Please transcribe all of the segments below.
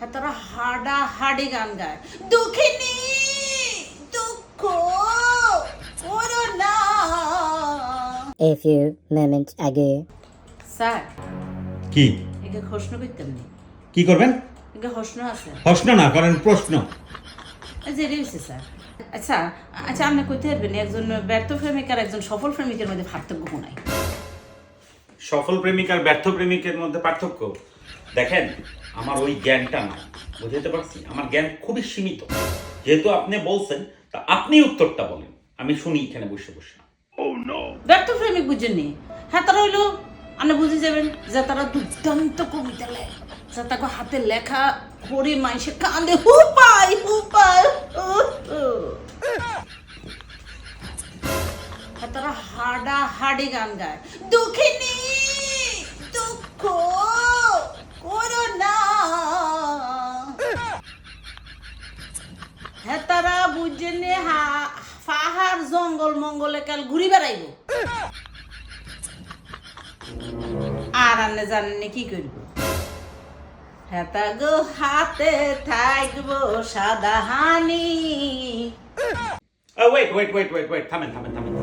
হ্যাঁ তারা হাডা হাডি গান গায়। দুঃখিনী দুঃখ করো না। A few moments ago. Sir কি? একে প্রশ্ন করতেন নি। কি করবেন? একে প্রশ্ন আছে। প্রশ্ন না করেন প্রশ্ন। এই যে হয়েছে স্যার। আচ্ছা আচ্ছা আপনি কইতে পারবেন একজন ব্যর্থ প্রেমিক আর একজন সফল প্রেমিকের মধ্যে পার্থক্য কোনায় সফল প্রেমিক আর ব্যর্থ প্রেমিকের মধ্যে পার্থক্য? দেখেন আমার ওই জ্ঞানটা নাই। বুঝতে পারছি? আমার জ্ঞান খুবই সীমিত। যেহেতু আপনি বলছেন তা আপনি উত্তরটা বলেন। আমি শুনি এখানে বসে বসে। ব্যর্থ প্রেমিক বুঝেননি হ্যাঁ তারা হইল আপনি বুঝে যাবেন যে তারা দুর্দান্ত কবিতা লেখে। যে তাকে হাতে লেখা মানুষের কান্দে হুপাই হুপাই হু, হু। হ্যাঁ তারা হাডা হাডি গান গায়। দুঃখিনী দুঃখ করো না হ্যাঁ তারা বুঝেনি পাহাড় জঙ্গল মঙ্গলে কাল ঘুরি বেড়াইব। আর আনে জানেন কি করব? হেতা গো হাতে থাকব সাদা হানি। Wait wait wait wait wait থামেন থামেন থামেন।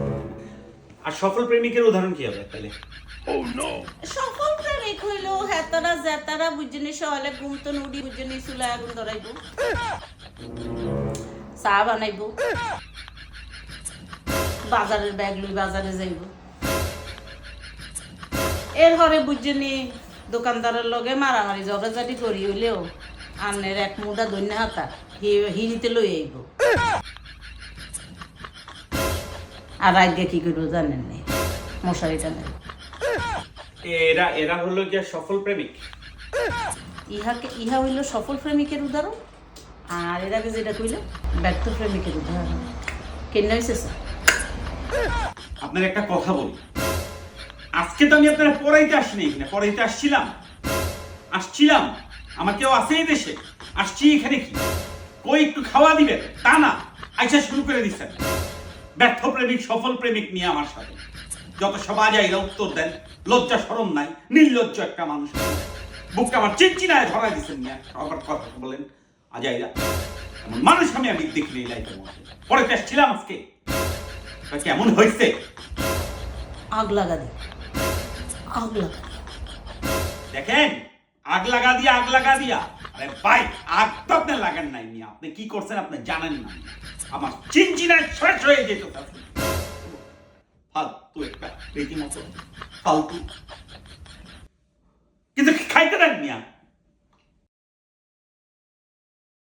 আর সফল প্রেমিকের উদাহরণ কি হবে তাহলে? সকল প্রেমিক হইল হেতারা জেতারা বুঝেনি সহলে ঘুমতো নুডি বুঝেনি চুলা আগুন ধরাইব। চা বানাইব। বাজারের ব্যাগ লই বাজারে যাইব। এর ঘরে বুঝেনি দোকানদারের লগে মারামারি ঝগড়াঝাটি করি হইলেও আনের এক মুদা ধন্য হাতা হি- হিরিতে লই আইব। আর আগে কি করব জানেন নি? মশারি টানেন এরা এরা হলো যে সফল প্রেমিক। ইহাকে ইহা হইল সফল প্রেমিকের উদাহরণ? আর এর আগে যেটা ব্যর্থ প্রেমিকের উদাহরণ কেন হয়েছে আপনার একটা কথা আজকে তো আমি আপনার পড়াইতে আসিনি এখানে, পড়াইতে আসছিলাম। আসছিলাম। আমার কেউ আছে এই দেশে? আসছি এখানে কি? কই একটু খাওয়া দিবেন? তা না, আইসা শুরু করে দিচ্ছেন। ব্যর্থ প্রেমিক, সফল প্রেমিক নিয়ে আমার সাথে। যত সবাই আইরা উত্তর দেন, লজ্জা সরম নাই, নির্লজ্জ একটা মানুষ। বুকটা আমার চিনচিনায় ধরা দিচ্ছেন নিয়ে। আবার কথা বলেন। আজাইরা এমন মানুষ আমি আমি দেখিনি এই লাইফের মধ্যে পড়াইতে আসছিলাম আজকে। তা কেমন হয়েছে? আগ লাগা দে। আগ লাগা দেখেন আগ লাগা দিয়া আগ লাগা দিয়া। আরে ভাই আগ তো আপনি লাগান নাই মিয়া। আপনি কি করছেন আপনি জানেন না। আমার চিনচিনায় শেষ হয়ে যেত ফালতু একটা রীতিমতো ফালতু। কিন্তু খাইতে দেন মিয়া।